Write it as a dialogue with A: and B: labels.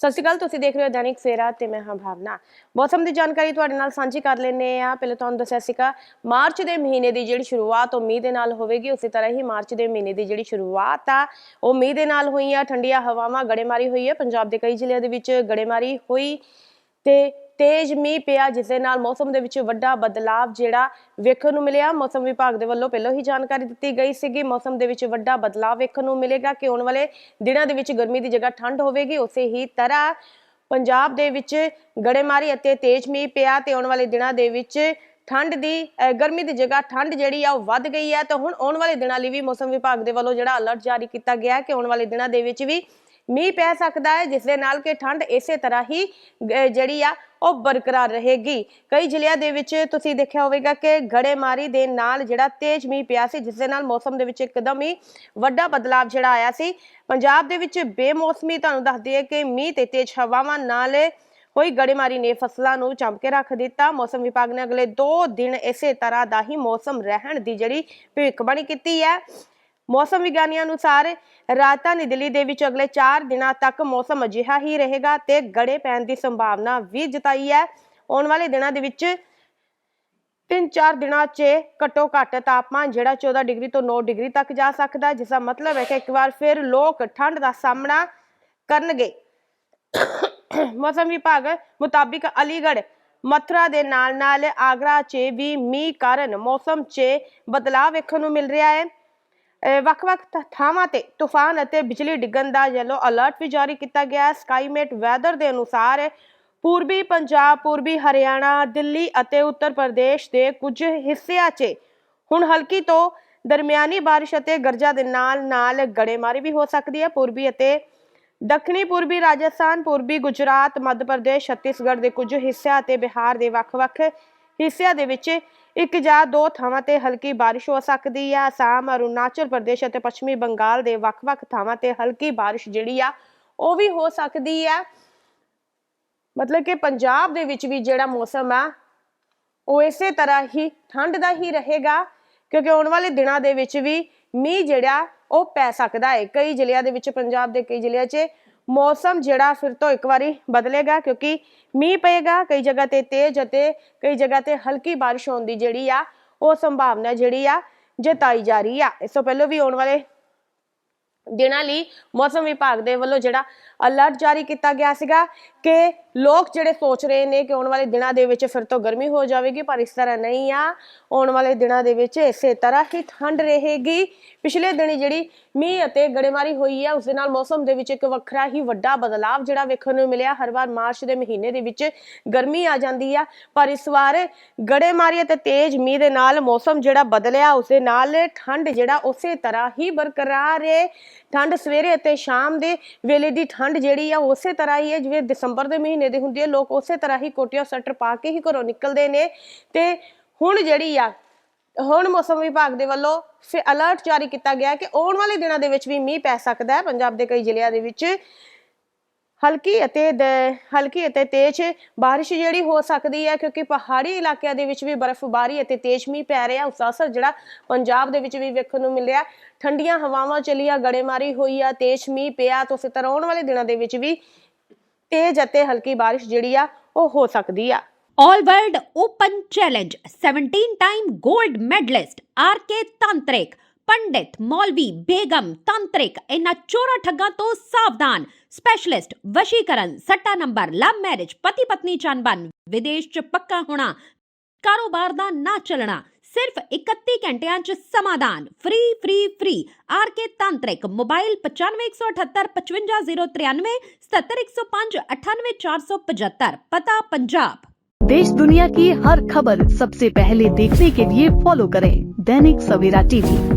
A: ਸਤਿ ਸ਼੍ਰੀ ਅਕਾਲ, ਤੁਸੀਂ ਦੇਖ ਰਹੇ ਹੋ ਦੈਨਿਕ ਸਵੇਰਾ ਤੇ ਮੈਂ ਹਾਂ ਭਾਵਨਾ। ਮੌਸਮ ਦੀ ਜਾਣਕਾਰੀ ਤੁਹਾਡੇ ਨਾਲ ਸਾਂਝੀ ਕਰ ਲੈਂਦੇ ਆ ਪਹਿਲਾਂ ਤੁਹਾਨੂੰ ਦੱਸਿਆ ਸੀਗਾ, ਮਾਰਚ ਦੇ ਮਹੀਨੇ ਦੀ ਜਿਹੜੀ ਸ਼ੁਰੂਆਤ ਉਹ ਮੀਂਹ ਦੇ ਨਾਲ ਹੋਵੇਗੀ, ਉਸੇ ਤਰ੍ਹਾਂ ਹੀ ਮਾਰਚ ਦੇ ਮਹੀਨੇ ਦੀ ਜਿਹੜੀ ਸ਼ੁਰੂਆਤ ਆ, ਉਹ ਮੀਂਹ ਦੇ ਨਾਲ ਹੋਈ ਆ। ਠੰਡੀਆਂ ਹਵਾਵਾਂ ਗੜੇਮਾਰੀ ਹੋਈ ਹੈ ਪੰਜਾਬ ਦੇ ਕਈ ਜ਼ਿਲ੍ਹਿਆਂ ਦੇ ਵਿੱਚ ਗੜੇਮਾਰੀ ਹੋਈ ਤੇ ਤੇਜ਼ ਮੀਂਹ ਪਿਆ ਜਿਸ ਦੇ ਨਾਲ ਮੌਸਮ ਦੇ ਵਿੱਚ ਵੱਡਾ ਬਦਲਾਵ ਜਿਹੜਾ ਵੇਖਣ ਨੂੰ ਮਿਲਿਆ। ਮੌਸਮ ਵਿਭਾਗ ਦੇ ਵੱਲੋਂ ਪਹਿਲਾਂ ਹੀ ਜਾਣਕਾਰੀ ਦਿੱਤੀ ਗਈ ਸੀਗੀ, ਮੌਸਮ ਦੇ ਵਿੱਚ ਵੱਡਾ ਬਦਲਾਵ ਵੇਖਣ ਨੂੰ ਮਿਲੇਗਾ ਕਿ ਆਉਣ ਵਾਲੇ ਦਿਨਾਂ ਦੇ ਵਿੱਚ ਗਰਮੀ ਦੀ ਜਗ੍ਹਾ ਠੰਡ ਹੋਵੇਗੀ। ਉਸੇ ਹੀ ਤਰ੍ਹਾਂ ਪੰਜਾਬ ਦੇ ਵਿੱਚ ਗੜੇਮਾਰੀ ਅਤੇ ਤੇਜ਼ ਮੀਂਹ ਪਿਆ ਤੇ ਆਉਣ ਵਾਲੇ ਦਿਨਾਂ ਦੇ ਵਿੱਚ ਠੰਡ ਦੀ, ਅਹ, ਗਰਮੀ ਦੀ ਜਗ੍ਹਾ ਠੰਡ ਜਿਹੜੀ ਆ ਉਹ ਵੱਧ ਗਈ ਹੈ। ਤਾਂ ਹੁਣ ਆਉਣ ਵਾਲੇ ਦਿਨਾਂ ਲਈ ਵੀ ਮੌਸਮ ਵਿਭਾਗ ਦੇ ਵੱਲੋਂ ਜਿਹੜਾ ਅਲਰਟ ਜਾਰੀ ਕੀਤਾ ਗਿਆ ਹੈ ਕਿ ਆਉਣ ਵਾਲੇ ਦਿਨਾਂ ਦੇ ਵਿੱਚ ਵੀ ਮੀਂਹ ਪੈ ਸਕਦਾ ਹੈ, ਜਿਸ ਦੇ ਨਾਲ ਕਿ ਠੰਡ ਇਸੇ ਤਰ੍ਹਾਂ ਹੀ ਜਿਹੜੀ ਆ, ਉਹ ਬਰਕਰਾਰ ਰਹੇਗੀ। ਕਈ ਜ਼ਿਲ੍ਹਿਆਂ ਦੇ ਵਿੱਚ ਤੁਸੀਂ ਦੇਖਿਆ ਹੋਵੇਗਾ ਕਿ ਗੜੇਮਾਰੀ ਦੇ ਨਾਲ ਜਿਹੜਾ ਤੇਜ਼ ਮੀਂਹ ਪਿਆ ਸੀ, ਜਿਸ ਦੇ ਨਾਲ ਮੌਸਮ ਦੇ ਵਿੱਚ ਇੱਕਦਮ ਹੀ ਵੱਡਾ ਬਦਲਾਵ ਜਿਹੜਾ ਆਇਆ ਸੀ। ਪੰਜਾਬ ਦੇ ਵਿੱਚ ਬੇਮੌਸਮੀ ਤੁਹਾਨੂੰ ਦੱਸਦੀ ਹੈ ਕਿ ਮੀਂਹ ਤੇ ਤੇਜ਼ ਹਵਾਵਾਂ ਨਾਲ ਹੋਈ ਗੜੇਮਾਰੀ ਨੇ ਫਸਲਾਂ ਨੂੰ ਚੰਮ ਕੇ ਰੱਖ ਦਿੱਤਾ। ਮੌਸਮ ਵਿਭਾਗ ਨੇ ਅਗਲੇ 2 ਦਿਨ ਇਸੇ ਤਰ੍ਹਾਂ ਦਾ ਹੀ ਮੌਸਮ ਰਹਿਣ ਦੀ ਜਿਹੜੀ ਭਵਿੱਖਬਾਣੀ ਕੀਤੀ ਹੈ। ਮੌਸਮ ਵਿਗਿਆਨੀਆਂ ਅਨੁਸਾਰ ਰਾਜਧਾਨੀ ਦਿੱਲੀ ਦੇ ਵਿੱਚ ਅਗਲੇ 4 ਦਿਨਾਂ ਤੱਕ ਮੌਸਮ ਅਜਿਹਾ ਹੀ ਰਹੇਗਾ ਤੇ ਗੜੇ ਪੈਣ ਦੀ ਸੰਭਾਵਨਾ ਵੀ ਜਤਾਈ ਹੈ। ਆਉਣ ਵਾਲੇ ਦਿਨਾਂ ਦੇ ਵਿੱਚ 3-4 ਦਿਨਾਂ 'ਚ ਘੱਟੋ ਘੱਟ ਤਾਪਮਾਨ ਜਿਹੜਾ 14 ਡਿਗਰੀ ਤੋਂ 9 ਡਿਗਰੀ ਤੱਕ ਜਾ ਸਕਦਾ ਜਿਸ ਦਾ ਮਤਲਬ ਹੈ ਕਿ ਇੱਕ ਵਾਰ ਫਿਰ ਲੋਕ ਠੰਡ ਦਾ ਸਾਹਮਣਾ ਕਰਨਗੇ। ਮੌਸਮ ਵਿਭਾਗ ਮੁਤਾਬਿਕ ਅਲੀਗੜ੍ਹ, ਮਥੁਰਾ ਦੇ ਨਾਲ ਨਾਲ ਆਗਰਾ 'ਚ ਵੀ ਮੀਂਹ ਕਾਰਨ ਮੌਸਮ 'ਚ ਬਦਲਾਅ ਵੇਖਣ ਨੂੰ ਮਿਲ ਰਿਹਾ ਹੈ। ਵੱਖ-ਵੱਖ ਥਾਵਾਂ ਤੇ ਤੂਫਾਨ ਅਤੇ ਬਿਜਲੀ ਡਿੱਗਣ ਦਾ ਯੈਲੋ ਅਲਰਟ ਵੀ ਜਾਰੀ ਕੀਤਾ ਗਿਆ ਹੈ। ਸਕਾਈਮੇਟ ਵੈਦਰ ਦੇ ਅਨੁਸਾਰ ਪੂਰਬੀ ਪੰਜਾਬ, ਪੂਰਬੀ ਹਰਿਆਣਾ, ਦਿੱਲੀ ਅਤੇ ਉੱਤਰ ਪ੍ਰਦੇਸ਼ ਦੇ ਕੁਝ ਹਿੱਸਿਆਂ 'ਚ ਹੁਣ ਹਲਕੀ ਤੋਂ ਦਰਮਿਆਨੀ ਬਾਰਿਸ਼ ਅਤੇ ਗਰਜਾ ਦੇ ਨਾਲ-ਨਾਲ ਗੜੇਮਾਰੀ ਵੀ ਹੋ ਸਕਦੀ ਹੈ। ਪੂਰਬੀ ਅਤੇ ਦੱਖਣੀ ਪੂਰਬੀ ਰਾਜਸਥਾਨ, ਪੂਰਬੀ ਗੁਜਰਾਤ, ਮੱਧ ਪ੍ਰਦੇਸ਼, ਛੱਤੀਸਗੜ੍ਹ ਦੇ ਕੁਝ ਹਿੱਸਿਆਂ ਅਤੇ ਬਿਹਾਰ ਦੇ ਵੱਖ-ਵੱਖ ਹਿੱਸਿਆਂ ਦੇ ਵਿੱਚ ਇੱਕ ਜਾਂ ਦੋ ਥਾਵਾਂ ਤੇ ਹਲਕੀ ਬਾਰਿਸ਼ ਹੋ ਸਕਦੀ ਹੈ ਅਸਾਮ, ਅਰੁਣਾਚਲ ਪ੍ਰਦੇਸ਼ ਅਤੇ ਪੱਛਮੀ ਬੰਗਾਲ ਦੇ ਵੱਖ-ਵੱਖ ਥਾਵਾਂ ਤੇ ਹਲਕੀ ਬਾਰਿਸ਼ ਜਿਹੜੀ ਆ, ਉਹ ਵੀ ਹੋ ਸਕਦੀ ਹੈ ਮਤਲਬ ਕਿ ਪੰਜਾਬ ਦੇ ਵਿੱਚ ਵੀ ਜਿਹੜਾ ਮੌਸਮ ਆ, ਉਹ ਇਸੇ ਤਰ੍ਹਾਂ ਹੀ ਠੰਡ ਦਾ ਹੀ ਰਹੇਗਾ, ਕਿਉਂਕਿ ਆਉਣ ਵਾਲੇ ਦਿਨਾਂ ਦੇ ਵਿੱਚ ਵੀ ਮੀਂਹ ਜਿਹੜਾ, ਉਹ ਪੈ ਸਕਦਾ ਹੈ ਕਈ ਜ਼ਿਲ੍ਹਿਆਂ ਦੇ ਵਿੱਚ, ਪੰਜਾਬ ਦੇ ਕਈ ਜ਼ਿਲ੍ਹਿਆਂ 'ਚ ਮੌਸਮ ਜਿਹੜਾ ਫਿਰ ਤੋਂ ਇੱਕ ਵਾਰੀ ਬਦਲੇਗਾ, ਕਿਉਂਕਿ ਮੀਂਹ ਪਏਗਾ, ਕਈ ਜਗ੍ਹਾ ਤੇ ਤੇਜ਼ ਅਤੇ ਕਈ ਜਗ੍ਹਾ ਤੇ ਹਲਕੀ ਬਾਰਿਸ਼ ਹੋਣ ਦੀ ਜਿਹੜੀ ਆ ਉਹ ਸੰਭਾਵਨਾ ਜਿਹੜੀ ਆ ਜਤਾਈ ਜਾ ਰਹੀ ਆ। ਇਸ ਤੋਂ ਪਹਿਲਾਂ ਵੀ ਆਉਣ ਵਾਲੇ ਦਿਨਾਂ ਲਈ ਮੌਸਮ ਵਿਭਾਗ ਦੇ ਵੱਲੋਂ ਜਿਹੜਾ ਅਲਰਟ ਜਾਰੀ ਕੀਤਾ ਗਿਆ ਸੀਗਾ ਕਿ ਲੋਕ ਜਿਹੜੇ ਸੋਚ ਰਹੇ ਨੇ ਕਿ ਆਉਣ ਵਾਲੇ ਦਿਨਾਂ ਦੇ ਵਿੱਚ ਫਿਰ ਤੋਂ ਗਰਮੀ ਹੋ ਜਾਵੇਗੀ, ਪਰ ਇਸ ਤਰ੍ਹਾਂ ਨਹੀਂ ਆ। ਆਉਣ ਵਾਲੇ ਦਿਨਾਂ ਦੇ ਵਿੱਚ ਇਸੇ ਤਰ੍ਹਾਂ ਹੀ ਠੰਡ ਰਹੇਗੀ। ਪਿਛਲੇ ਦਿਨੀ ਜਿਹੜੀ ਮੀਂਹ ਅਤੇ ਗੜੇਮਾਰੀ ਹੋਈ ਹੈ ਉਸ ਦੇ ਨਾਲ ਮੌਸਮ ਦੇ ਵਿੱਚ ਇੱਕ ਵੱਖਰਾ ਹੀ ਵੱਡਾ ਬਦਲਾਵ ਜਿਹੜਾ ਵੇਖਣ ਨੂੰ ਮਿਲਿਆ। ਹਰ ਵਾਰ ਮਾਰਚ ਦੇ ਮਹੀਨੇ ਦੇ ਵਿੱਚ ਗਰਮੀ ਆ ਜਾਂਦੀ ਆ, ਪਰ ਇਸ ਵਾਰ ਗੜੇਮਾਰੀ ਅਤੇ ਤੇਜ਼ ਮੀਂਹ ਦੇ ਨਾਲ ਮੌਸਮ ਜਿਹੜਾ ਬਦਲਿਆ, ਉਸ ਦੇ ਨਾਲ ਠੰਡ ਜਿਹੜਾ ਉਸੇ ਤਰ੍ਹਾਂ ਹੀ ਬਰਕਰਾਰ ਹੈ ਠੰਡ ਸਵੇਰੇ ਅਤੇ ਸ਼ਾਮ ਦੇ ਵੇਲੇ ਦੀ ਠੰਡ ਜਿਹੜੀ ਆ ਉਸੇ ਤਰ੍ਹਾਂ ਹੀ ਹੈ, ਜਿਵੇਂ ਦਸੰਬਰ ਦੇ ਮਹੀਨੇ ਦੀ ਹੁੰਦੀ ਹੈ, ਲੋਕ ਉਸੇ ਤਰ੍ਹਾਂ ਹੀ ਕੋਟੀਆਂ ਸਵੈਟਰ ਪਾ ਕੇ ਹੀ ਘਰੋਂ ਨਿਕਲਦੇ ਨੇ। ਤੇ ਹੁਣ ਜਿਹੜੀ ਆ, ਹੁਣ ਮੌਸਮ ਵਿਭਾਗ ਦੇ ਵੱਲੋਂ ਫਿਰ ਅਲਰਟ ਜਾਰੀ ਕੀਤਾ ਗਿਆ ਕਿ ਆਉਣ ਵਾਲੇ ਦਿਨਾਂ ਦੇ ਵਿੱਚ ਵੀ ਮੀਂਹ ਪੈ ਸਕਦਾ ਹੈ, ਪੰਜਾਬ ਦੇ ਕਈ ਜ਼ਿਲ੍ਹਿਆਂ ਦੇ ਵਿੱਚ। ਹਲਕੀ ਅਤੇ ਹਲਕੀ ਅਤੇ ਤੇਜ਼ ਬਾਰਿਸ਼ ਜਿਹੜੀ ਹੋ ਸਕਦੀ ਹੈ, ਕਿਉਂਕਿ ਪਹਾੜੀ ਇਲਾਕਿਆਂ ਦੇ ਵਿੱਚ ਵੀ ਬਰਫ਼ਬਾਰੀ ਅਤੇ ਤੇਜ਼ ਮੀਂਹ ਪੈ ਰਿਹਾ ਉਸ ਦਾ ਅਸਰ ਜਿਹੜਾ ਪੰਜਾਬ ਦੇ ਵਿੱਚ ਵੀ ਵੇਖਣ ਨੂੰ ਮਿਲਿਆ ਠੰਡੀਆਂ ਹਵਾਵਾਂ ਚੱਲੀਆਂ, ਗੜੇਮਾਰੀ ਹੋਈ ਆ, ਤੇਜ਼ ਮੀਂਹ ਪਿਆ ਤਾਂ ਉਸੇ ਆਉਣ ਵਾਲੇ ਦਿਨਾਂ ਦੇ ਵਿੱਚ ਵੀ ਤੇਜ਼ ਅਤੇ ਹਲਕੀ ਬਾਰਿਸ਼ ਜਿਹੜੀ ਆ, ਉਹ ਹੋ ਸਕਦੀ ਆ।
B: All World Open Challenge 17 time gold medalist RK Tantrik ਪੰਡਿਤ ਮੌਲਵੀ ਬੇਗਮ ਤੰਤਰਿਕ ਇਹਨਾਂ ਚੋਰਾ ਠੱਗਾਂ ਤੋਂ ਸਾਵਧਾਨ ਸਪੈਸ਼ਲਿਸਟ ਵਸ਼ੀਕਰਨ ਸੱਟਾ ਨੰਬਰ ਲਵ ਮੈਰਿਜ ਪਤੀ ਪਤਨੀ ਚੰਬਨ ਵਿਦੇਸ਼ ਚ ਪੱਕਾ ਹੋਣਾ ਕਾਰੋਬਾਰ ਦਾ ਨਾ ਚੱਲਣਾ ਸਿਰਫ 31 ਘੰਟਿਆਂ ਚ ਸਮਾਧਾਨ free free free R K ਤਾਂਤਰਿਕ mobile 9518 55093 77105 98475 ਪਤਾ ਪੰਜਾਬ
C: देश दुनिया की हर खबर सबसे पहले देखने के लिए फॉलो करें दैनिक सवेरा टीवी